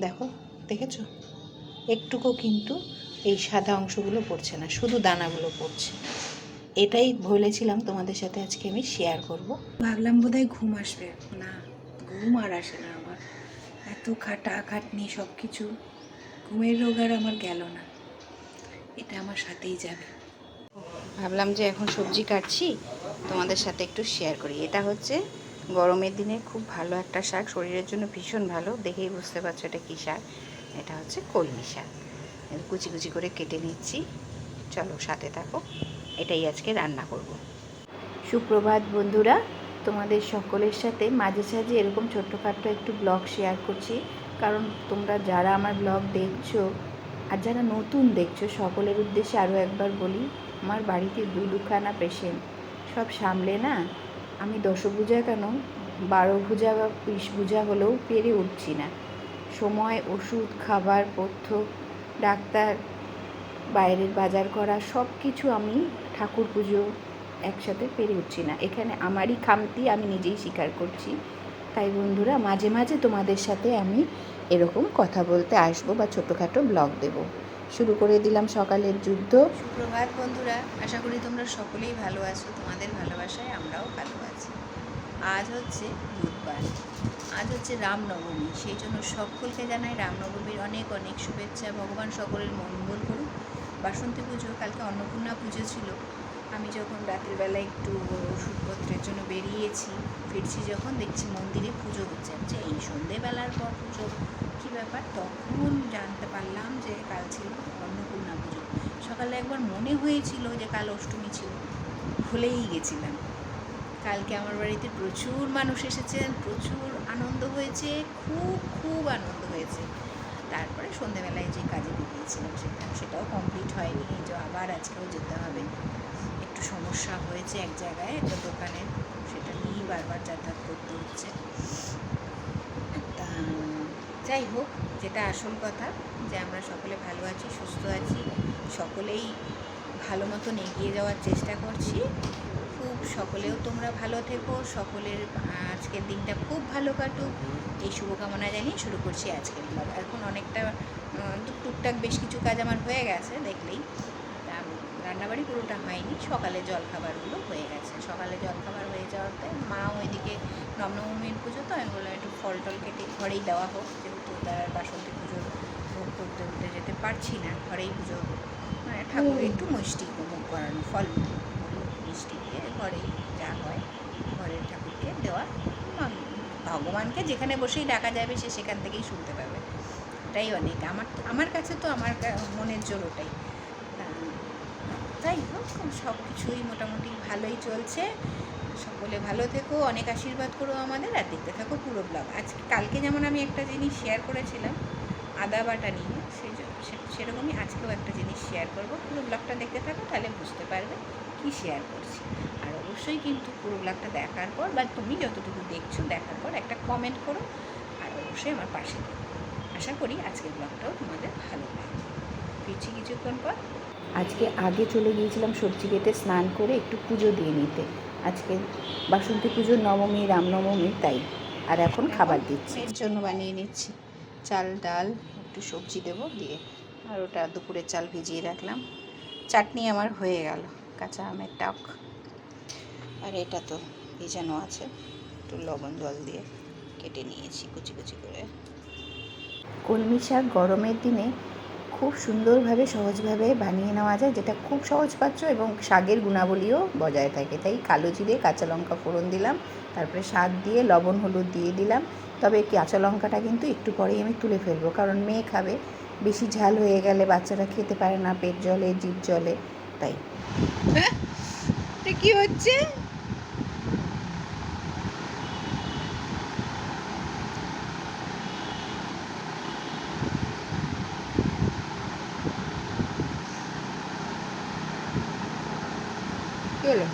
দেখো দেখেছ? একটুকু কিন্তু এই সাদা অংশগুলো পড়ছে না শুধু দানাগুলো পড়ছে। এটাই বলেছিলাম তোমাদের সাথে আজকে আমি শেয়ার করব। ভাবলাম বোধহয় ঘুম আসবে। না ঘুম আর আসে না আমার। এত খাটা খাটনি সব কিছু ঘুমের রোগ আর আমার গেল না। এটা আমার সাথেই যাবে। ভাবলাম যে এখন সবজি কাটছি তোমাদের সাথে একটু শেয়ার করি। এটা হচ্ছে গরমের দিনে খুব ভালো একটা শাক, শরীরের জন্য ভীষণ ভালো। দেখেই বুঝতে পারছ এটা কী শাক? এটা হচ্ছে কলমি শাক। কুচি কুচি করে কেটে নিচ্ছি। চলো সাথে থাকো। এটাই আজকে রান্না করব। সুপ্রভাত বন্ধুরা, তোমাদের সকলের সাথে মাঝে সাঝে এরকম ছোট্টখাট্ট একটু ব্লগ শেয়ার করছি। কারণ তোমরা যারা আমার ব্লগ দেখছ আর যারা নতুন দেখছ, সকলের উদ্দেশ্যে আরও একবার বলি, আমার বাড়িতে দু দুখানা পেশেন্ট সব সামলে না? আমি দশভুজা কেন? বারো ভুজা বা বিশ ভুজা হলেও পেরে উঠছি না। সময়, ওষুধ, খাবার, পথ্য, ডাক্তার, বাইরের বাজার করা সব কিছু আমি ঠাকুর পুজো একসাথে পেরে উঠছি না। এখানে আমারই খামতি আমি নিজেই স্বীকার করছি। তাই বন্ধুরা, মাঝে মাঝে তোমাদের সাথে আমি এরকম কথা বলতে আসব বা ছোটোখাটো ব্লগ দেব। শুরু করে দিলাম সকালের যুদ্ধ। সুপ্রভাত বন্ধুরা, আশা করি তোমরা সকলেই ভালো আছো। তোমাদের ভালোবাসায় আমরাও ভালো আছি। আজ হচ্ছে বুধবার। আজ হচ্ছে রামনবমী। সেই জন্য সকলকে জানাই রামনবমীর অনেক অনেক শুভেচ্ছা। ভগবান সকলের মঙ্গল করুন বাসন্তী পুজো, কালকে অন্নপূর্ণা পুজো ছিল। আমি যখন রাতের বেলা একটু ওষুধপত্রের জন্য বেরিয়েছি, ফিরছি যখন দেখছি মন্দিরে পুজো হচ্ছে। যে এই সন্ধেবেলার পর পুজো, কী ব্যাপার? তখন জানতে পারলাম যে কাল ছিল অন্নপূর্ণা পুজো। সকালে একবার মনে হয়েছিল যে কাল অষ্টমী ছিল, ভুলেই গেছিলাম। কালকে আমার বাড়িতে প্রচুর মানুষ এসেছেন, প্রচুর আনন্দ হয়েছে, খুব খুব আনন্দ হয়েছে। তারপরে সন্ধেবেলায় যে কাজে বেরিয়েছিলাম সেটা, সেটাও কমপ্লিট হয়নি, এই যে আবার আজকেও যেতে হবে। সমস্যা হয়েছে এক জায়গায় একটা দোকানে, সেটা নিয়েই বারবার যাতায়াত করতে হচ্ছে। তা, যাই হোক, যেটা আসল কথা যে আমরা সকলে ভালো আছি, সুস্থ আছি, সকলেই ভালো মতন এগিয়ে যাওয়ার চেষ্টা করছি। খুব সকলেও তোমরা ভালো থেকো, সকলের আজকের দিনটা খুব ভালো কাটুক। এই শুভকামনা জানিয়ে শুরু করছি আজকের ব্লগ এখন অনেকটা টুকটাক বেশ কিছু কাজ আমার হয়ে গেছে দেখলেই। রান্নাবাড়ি পুরোটা হয়নি সকালে জলখাবারগুলো হয়ে গেছে। সকালে জলখাবার হয়ে যাওয়াতে মা ওইদিকে নবনবমীর পুজো তো আমি বললাম একটু ফল টল কেটে ঘরেই দেওয়া হোক যেহেতু তার বাসন্তী পুজোর ভোগ করতে উঠতে যেতে পারছি না ঘরেই পুজো মানে ঠাকুর একটু মিষ্টি মুখ করানো ফল মিষ্টি দিয়ে ঘরেই যা হয় ঘরের ঠাকুরকে দেওয়া। ভগবানকে যেখানে বসেই ডাকা যাবে সে সেখান থেকেই শুনতে পাবে। এটাই অনেক। আমার আমার কাছে তো আমার মনের জোর ওটাই। সব কিছুই মোটামুটি ভালোই চলছে। সকলে ভালো থেকো, অনেক আশীর্বাদ করো আমাদের, আর দেখতে থাকো পুরো ব্লগ। আজকে, কালকে যেমন আমি একটা জিনিস শেয়ার করেছিলাম, আদা বাটা নিয়ে, সেই সেরকমই আজকেও একটা জিনিস শেয়ার করব। পুরো ব্লগটা দেখতে থাকো, তাহলে বুঝতে পারবে কি শেয়ার করছি। আর অবশ্যই কিন্তু পুরো ব্লগটা দেখার পর, বা তুমি যতটুকু দেখছ দেখার পর, একটা কমেন্ট করো, আর অবশ্যই আমার পাশে আশা করি আজকের ব্লগটাও তোমাদের ভালো লাগে ফিরছি কিছুক্ষণ পর। আজকে আগে চলে গিয়েছিলাম সবজি কেটে স্নান করে একটু পুজো দিয়ে নিতে। আজকে বাসন্তী পুজোর নবমী রামনবমী তাই। আর এখন খাবার দিচ্ছি। এর জন্য বানিয়ে নিচ্ছি। চাল ডাল একটু সবজি দেবো দিয়ে। আর ওটা দুপুরে চাল ভিজিয়ে রাখলাম। চাটনি আমার হয়ে গেল কাঁচা আমের টক। আর এটা তো ভিজানো আছে। একটু লবণ জল দিয়ে কেটে নিয়েছি কুচি কুচি করে। কলমি শাক গরমের দিনে খুব সুন্দরভাবে, সহজভাবে বানিয়ে নেওয়া যায়, যেটা খুব সহজপাচ্য এবং শাকের গুণাবলীও বজায় থাকে। তাই কালো জিরে, কাঁচা লঙ্কা ফোড়ন দিলাম, তারপরে শাক দিয়ে লবণ, হলুদ দিয়ে দিলাম। তবে কাঁচা লঙ্কাটা কিন্তু একটু পরেই আমি তুলে ফেলব, কারণ মেয়ে খাবে, বেশি ঝাল হয়ে গেলে বাচ্চারা খেতে পারে না, পেট জলে, জিভ জলে, তাই। কি হচ্ছে? কি হলো?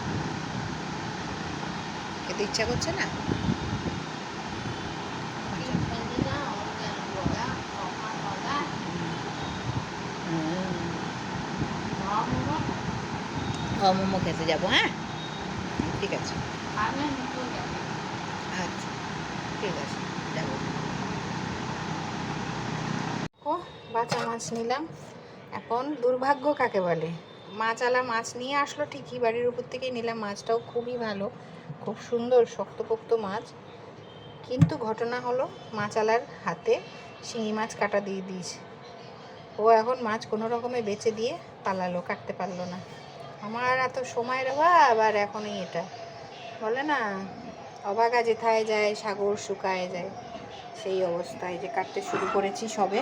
খেতে ইচ্ছা করছে না? ও মোমো খেতে যাব হ্যাঁ? ঠিক আছে। আচ্ছা ঠিক আছে যাব। বাঁচা মাছ নিলাম। এখন দুর্ভাগ্য কাকে বলে? মাছওয়ালা মাছ নিয়ে আসলো ঠিকই, বাড়ির উপর থেকেই নিলাম। মাছটাও খুবই ভালো, খুব সুন্দর, শক্তপোক্ত মাছ। কিন্তু ঘটনা হলো মাছওয়ালার হাতে শিঙি মাছ কাটা দিয়ে দিয়েছে ও এখন মাছ কোনো রকমে বেচে দিয়ে পালালো, কাটতে পারল না। আমার এত সময়ের অভাব, আর এখনই এটা। বলে না অবাগা যেথায় যায়, সাগর শুকায় যায়। সেই অবস্থায় যে কাটতে শুরু করেছি সবে।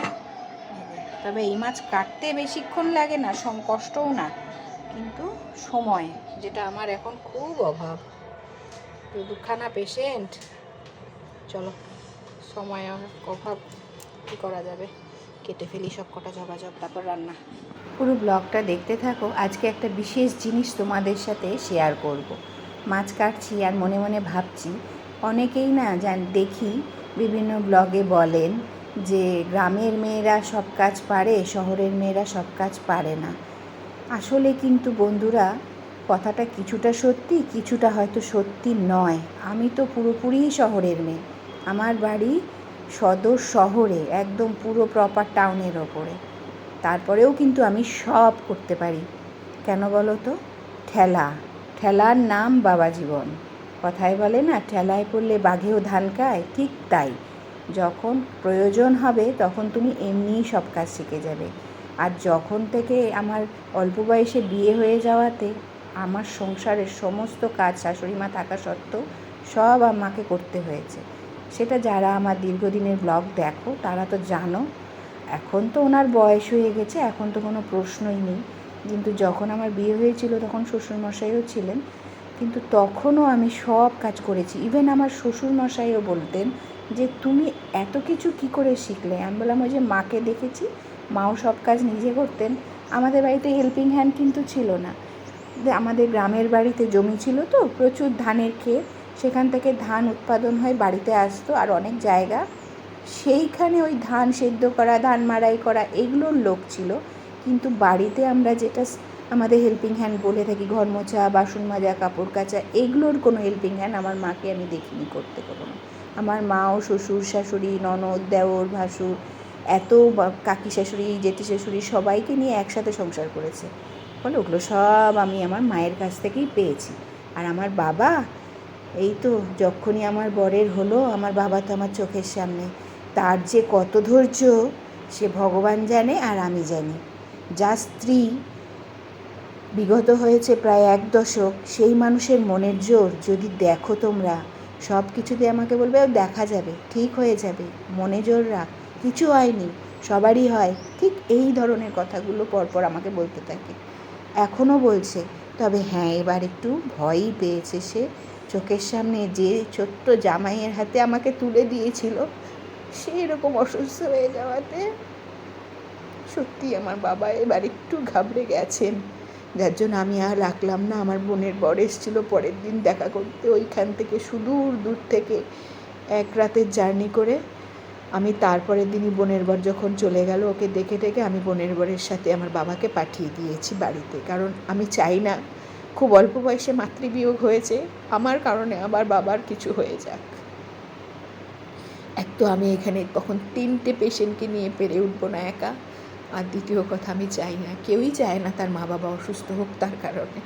তবে এই মাছ কাটতে বেশিক্ষণ লাগে না, সম, কষ্টও না। কিন্তু সময়, যেটা আমার এখন খুব অভাব। তো দুখানা পেশেন্ট চলো, সময় অভাব কী করা যাবে? কেটে ফেলি সব কটা জবাজব, তারপর রান্না। পুরো ব্লগটা দেখতে থাকো। আজকে একটা বিশেষ জিনিস তোমাদের সাথে শেয়ার করব। মাছ কাটছি আর মনে মনে ভাবছি, অনেকেই না জান, দেখি বিভিন্ন ব্লগে বলেন যে গ্রামের মেয়েরা সব কাজ পারে, শহরের মেয়েরা সব কাজ পারে না। আসলে কিন্তু বন্ধুরা, কথাটা কিছুটা সত্যি, কিছুটা হয়তো সত্যি নয়। আমি তো পুরোপুরি শহরের মেয়ে। আমার বাড়ি সদর শহরে, একদম পুরো প্রপার টাউনের ওপরে। তারপরেও কিন্তু আমি সব করতে পারি। কেন বলো তো? ঠেলা। ঠেলার নাম বাবা জীবন। কথায় বলে না, ঠেলায় পড়লে বাঘেও ধান খায়, ঠিক তাই। যখন প্রয়োজন হবে তখন তুমি এমনিই সব কাজ শিখে যাবে। আর যখন থেকে আমার অল্প বয়সে বিয়ে হয়ে যাওয়াতে আমার সংসারের সমস্ত কাজ শাশুড়ি মা থাকা সত্ত্বেও সব আমাকে করতে হয়েছে। সেটা যারা আমার দীর্ঘদিনের ব্লগ দেখো, তারা তো জানো, এখন তো ওনার বয়স হয়ে গেছে, এখন তো কোনো প্রশ্নই নেই। কিন্তু যখন আমার বিয়ে হয়েছিল তখন শ্বশুরমশাইও ছিলেন, কিন্তু তখনও আমি সব কাজ করেছি। ইভেন আমার শ্বশুরমশাইও বলতেন যে তুমি এত কিছু কি করে শিখলে? আমি বললাম, ওই যে মাকে দেখেছি, মাও সব কাজ নিজে করতেন। আমাদের বাড়িতে হেল্পিং হ্যান্ড কিন্তু ছিল না। আমাদের গ্রামের বাড়িতে জমি ছিল তো, প্রচুর ধানের ক্ষেত। সেখান থেকে ধান উৎপাদন হয়ে, বাড়িতে আসতো আর অনেক জায়গা। সেইখানে ওই ধান সেদ্ধ করা, ধান মাড়াই করা এগুলোর লোক ছিল। কিন্তু বাড়িতে আমরা যেটা আমাদের হেল্পিং হ্যান্ড বলে থাকি ঘর মোছা বাসন মাজা, কাপড় কাচা, এগুলোর কোনো হেল্পিং হ্যান্ড আমার মাকে আমি দেখিনি করতে কোনো আমার মাও শ্বশুর শাশুড়ি, ননদ, দেওর, ভাসুর, এত কাকি শাশুড়ি, জেঠি শাশুড়ি সবাইকে নিয়ে একসাথে সংসার করেছে। ফলে ওগুলো সব আমি আমার মায়ের কাছ থেকেই পেয়েছি। আর আমার বাবা, এই তো যখনই আমার বরের হলো, আমার বাবা তো আমার চোখের সামনে। তার যে কত ধৈর্য, সে ভগবান জানে আর আমি জানি। যা স্ত্রী বিগত হয়েছে প্রায় এক দশক, সেই মানুষের মনের জোর যদি দেখো তোমরা সব কিছুতে আমাকে বলবে, দেখা যাবে, ঠিক হয়ে যাবে, মনে জোর রাখ। কিছু হয়নি, সবারই হয়, ঠিক এই ধরনের কথাগুলো পরপর আমাকে বলতে থাকে। এখনও বলছে, তবে হ্যাঁ এবার একটু ভয়ই পেয়েছে সে। চোখের সামনে যে ছোট্ট জামাইয়ের হাতে আমাকে তুলে দিয়েছিল, সে এরকম অসুস্থ হয়ে যাওয়াতে সত্যি আমার বাবা এবার একটু ঘাবড়ে গেছেন। যার জন্য আমি আর রাখলাম না। আমার বোনের বর এসেছিল পরের দিন দেখা করতে। ওইখান থেকে সুদূর দূর থেকে এক রাতের জার্নি করে আমি তারপরের দিনই বোনের বর যখন চলে গেল, ওকে দেখে দেখে আমি বোনের বরের সাথে আমার বাবাকে পাঠিয়ে দিয়েছি বাড়িতে। কারণ আমি চাই না খুব অল্প বয়সে মাতৃবিয়োগ হয়েছে। আমার কারণে আবার বাবার কিছু হয়ে যাক। এক তো আমি এখানে তখন তিনটে পেশেন্টকে নিয়ে পেরে উঠবো না একা। আর দ্বিতীয় কথা, আমি চাই না, কেউই চায় না তার মা বাবা অসুস্থ হোক তার কারণে।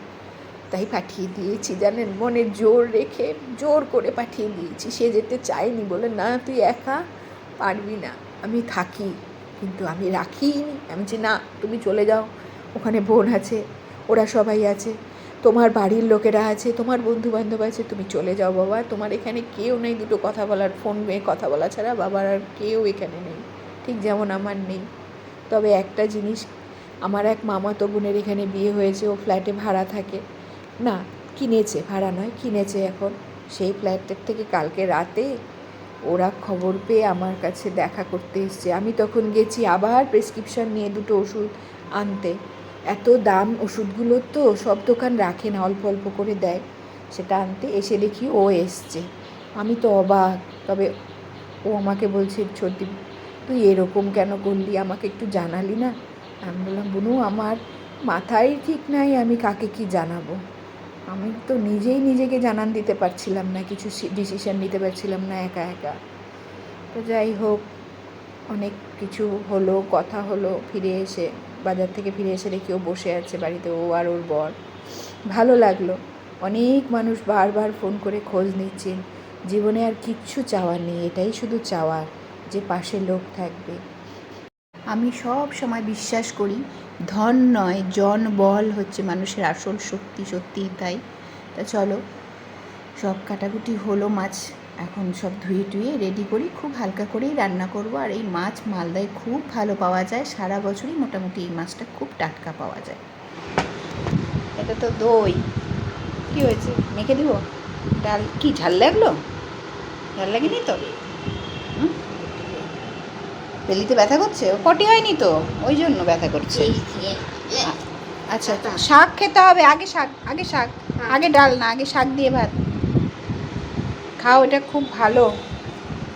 তাই পাঠিয়ে দিয়েছি, জানেন মনে জোর রেখে জোর করে পাঠিয়ে দিয়েছি। সে যেতে চায়নি বলে, না, তুই একা পারবি না, আমি থাকি। কিন্তু আমি রাখিনি। আমি যে না, তুমি চলে যাও, ওখানে বোন আছে, ওরা সবাই আছে, তোমার বাড়ির লোকেরা আছে, তোমার বন্ধু বান্ধব আছে, তুমি চলে যাও বাবা। তোমার এখানে কেউ নেই, দুটো কথা বলার, ফোন মেয়ে কথা বলা ছাড়া বাবার আর কেউ এখানে নেই। ঠিক যেমন আমার নেই। তবে একটা জিনিস, আমার এক মামাতো বোনের এখানে বিয়ে হয়েছে, ও ফ্ল্যাটে ভাড়া থাকে। না, কিনেছে, ভাড়া নয়, কিনেছে এখন। সেই ফ্ল্যাটের থেকে কালকে রাতে ওরা খবর পেয়ে আমার কাছে দেখা করতে এসছে। আমি তখন গেছি আবার প্রেসক্রিপশন নিয়ে দুটো ওষুধ আনতে। এত দাম ওষুধগুলোর তো সব দোকান রাখে না, অল্প অল্প করে দেয়। সেটা আনতে এসে দেখি ও এসছে। আমি তো অবাক, তবে ও আমাকে বলছে সত্যি তুই এরকম কেন করলি? আমাকে একটু জানালি না? আমি বললাম, বুনু, আমার মাথায় ঠিক নাই, আমি কাকে কি জানাব? আমি তো নিজেই নিজেকে জানান দিতে পারছিলাম না, কিছু ডিসিশন নিতে পারছিলাম না একা একা। তো যাই হোক, অনেক কিছু হলো, কথা হলো, ফিরে এসে, বাজার থেকে ফিরে এসে দেখি ও বসে আছে বাড়িতে, ও আর ওর বর। ভালো লাগল। অনেক মানুষ বারবার ফোন করে খোঁজ নিচ্ছেন জীবনে আর কিচ্ছু চাওয়ার নেই, এটাই শুধু চাওয়ার। যে পাশে লোক থাকবে। আমি সব সময় বিশ্বাস করি, ধন নয়, জন, বল হচ্ছে মানুষের আসল শক্তি, সত্যিই তাই। তা চলো, সব কাটাকুটি হলো মাছ, এখন সব ধুয়ে টুয়ে রেডি করি, খুব হালকা করেই রান্না করব। আর এই মাছ মালদায় খুব ভালো পাওয়া যায়, সারা বছরই মোটামুটি এই মাছটা খুব টাটকা পাওয়া যায়। এটা তো দই। কি হয়েছে? মেখে দিব? ডাল কি, ঝাল লাগল? ঝাল লাগেনি তো? বেলিতে ব্যথা করছে? পটি হয়নি তো? ওই জন্য ব্যথা করছে। আ- আচ্ছা শাক খেতে হবে। আগে শাক আগে শাক। আগে ডাল না আগে শাক দিয়ে ভাত। খাও এটা খুব ভালো।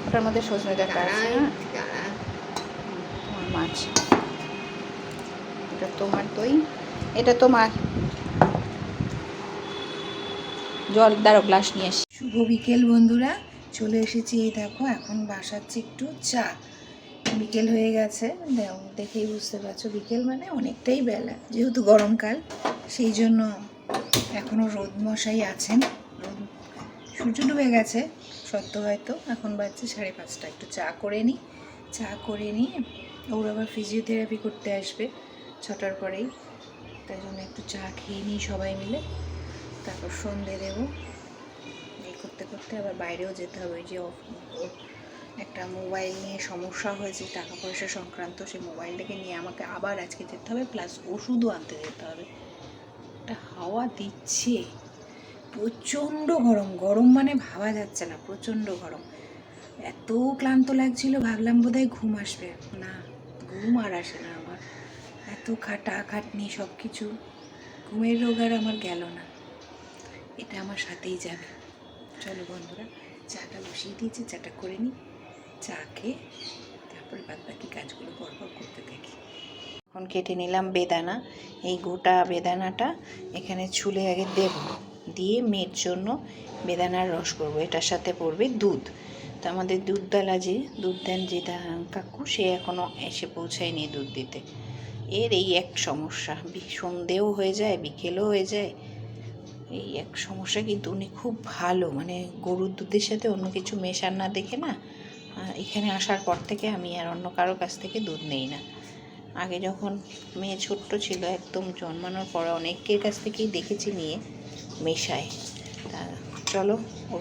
ওটার মধ্যে সজনে ডাটা আছে হ্যাঁ। তোমার মাছ। এটা তোমার দই এটা তোমার। জল দাঁড়ো গ্লাস নিয়ে আসি। শুভ বিকেল বন্ধুরা। চলে এসেছি এই দেখো এখন বাসাচ্ছি একটু চা। বিকেল হয়ে গেছে দেখেই বুঝতে পারছ, বিকেল মানে অনেকটাই বেলা, যেহেতু গরমকাল, সেই জন্য এখনও রোদ মশাই আছেন। রোদ, সূর্য ডুবে গেছে, সত্য হয়তো, এখন বাজছে সাড়ে পাঁচটা, একটু চা করে নিই চা করে নিয়ে ওর আবার ফিজিওথেরাপি করতে আসবে, ছটার পরেই, তাই জন্য একটু চা খেয়ে নিই সবাই মিলে, তারপর সন্ধে দেবো, এই করতে করতে আবার বাইরেও যেতে হবে, ওই যে একটা মোবাইল নিয়ে সমস্যা হয়েছে টাকা পয়সা সংক্রান্ত সেই মোবাইলটাকে নিয়ে আমাকে আবার আজকে যেতে হবে, প্লাস ওষুধও আনতে যেতে হবে। একটা হাওয়া দিচ্ছে। প্রচণ্ড গরম গরম মানে ভাবা যাচ্ছে না, প্রচণ্ড গরম। এত ক্লান্ত লাগছিল, ভাবলাম বোধহয় ঘুম আসবে। না, ঘুম আর আসে না আমার। এত খাটা খাটনি সব কিছু ঘুমের রোগ আর আমার গেল না। এটা আমার সাথেই যাবে। চলো বন্ধুরা, চাটা বসিয়ে দিয়েছি, চাটা করে নিই। চা খেয়ে তারপরে বাদ বাকি কাজগুলো পরপর করতে থাকি। এখন কেটে নিলাম বেদানা, এই গোটা বেদানাটা এখানে ছুলে আগে দেব। দিয়ে মেয়ের জন্য বেদানার রস করব, এটার সাথে পড়বে দুধ। তো আমাদের দুধদালা যে দুধ দেন যে কাকু, সে এখনও এসে পৌঁছায়নি দুধ দিতে। এর এই এক সমস্যা সন্ধেও হয়ে যায়, বিকেলও হয়ে যায়। এই এক সমস্যা কিন্তু উনি খুব ভালো মানে গরুর দুধের সাথে অন্য কিছু মেশান না দেখে না এখানে আসার পর থেকে আমি আর অন্য কারও কাছ থেকে দুধ নেই না। আগে যখন মেয়ে ছোট্ট ছিল, একদম জন্মানোর পরে অনেকের কাছ থেকেই দেখেছি নিয়ে মেশায়। তা চলো ও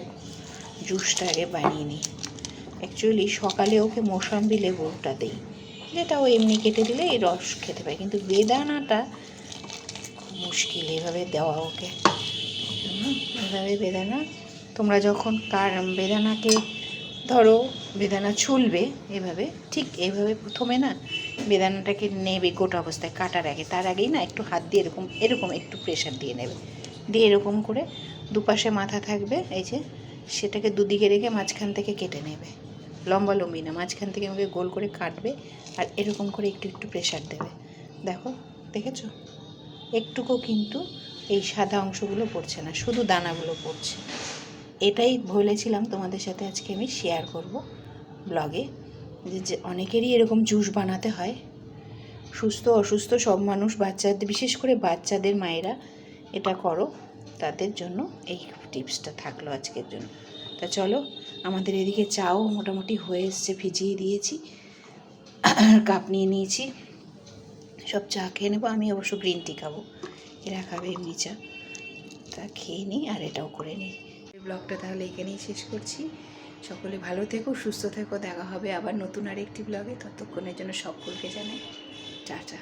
জুসটা আগে বানিয়ে নিই। অ্যাকচুয়ালি সকালে ওকে মোসাম্বি লেবুটা দিই, যেটা ও এমনি কেটে দিলে এই রস খেতে পায়, কিন্তু বেদানাটা মুশকিল এভাবে দেওয়া ওকে। এভাবে বেদানা, তোমরা যখন কার, বেদানাকে ধরো বেদানা ছুলবে এভাবে, ঠিক এইভাবে প্রথমে না বেদানাটাকে নেবে গোটা অবস্থায় কাটার আগে। তার আগেই না একটু হাত দিয়ে এরকম এরকম একটু প্রেশার দিয়ে নেবে। দিয়ে এরকম করে দুপাশে মাথা থাকবে, এই যে সেটাকে দুদিকে রেখে মাঝখান থেকে কেটে নেবে। লম্বা লম্বি না, মাঝখান থেকে আমাকে গোল করে কাটবে আর এরকম করে একটু একটু প্রেশার দেবে। দেখো, দেখেছ? একটুকু কিন্তু এই সাদা অংশগুলো পড়ছে না, শুধু দানাগুলো পড়ছে। এটাই বলেছিলাম তোমাদের সাথে আজকে আমি শেয়ার করব। ব্লগে যে অনেকেরই এরকম জুস বানাতে হয়। সুস্থ, অসুস্থ সব মানুষ বাচ্চাদের, বিশেষ করে বাচ্চাদের মায়েরা এটা করো, তাদের জন্য এই টিপসটা থাকল আজকের জন্য। তা চলো, আমাদের এদিকে চাও মোটামুটি হয়ে এসছে, ভিজিয়ে দিয়েছি, কাপ নিয়ে নিয়েছি। সব চা খেয়ে নেব, আমি অবশ্য গ্রিন টি খাব। এরা খাবে এমনি চা? তা খেয়ে নিই আর এটাও করে নিই। ব্লগটা তাহলে এখানেই শেষ করছি। সকলে ভালো থেকো, সুস্থ থেকো। দেখা হবে আবার নতুন আরেকটি ব্লগে ততক্ষণের জন্য সকলকে জানাই, টাটা।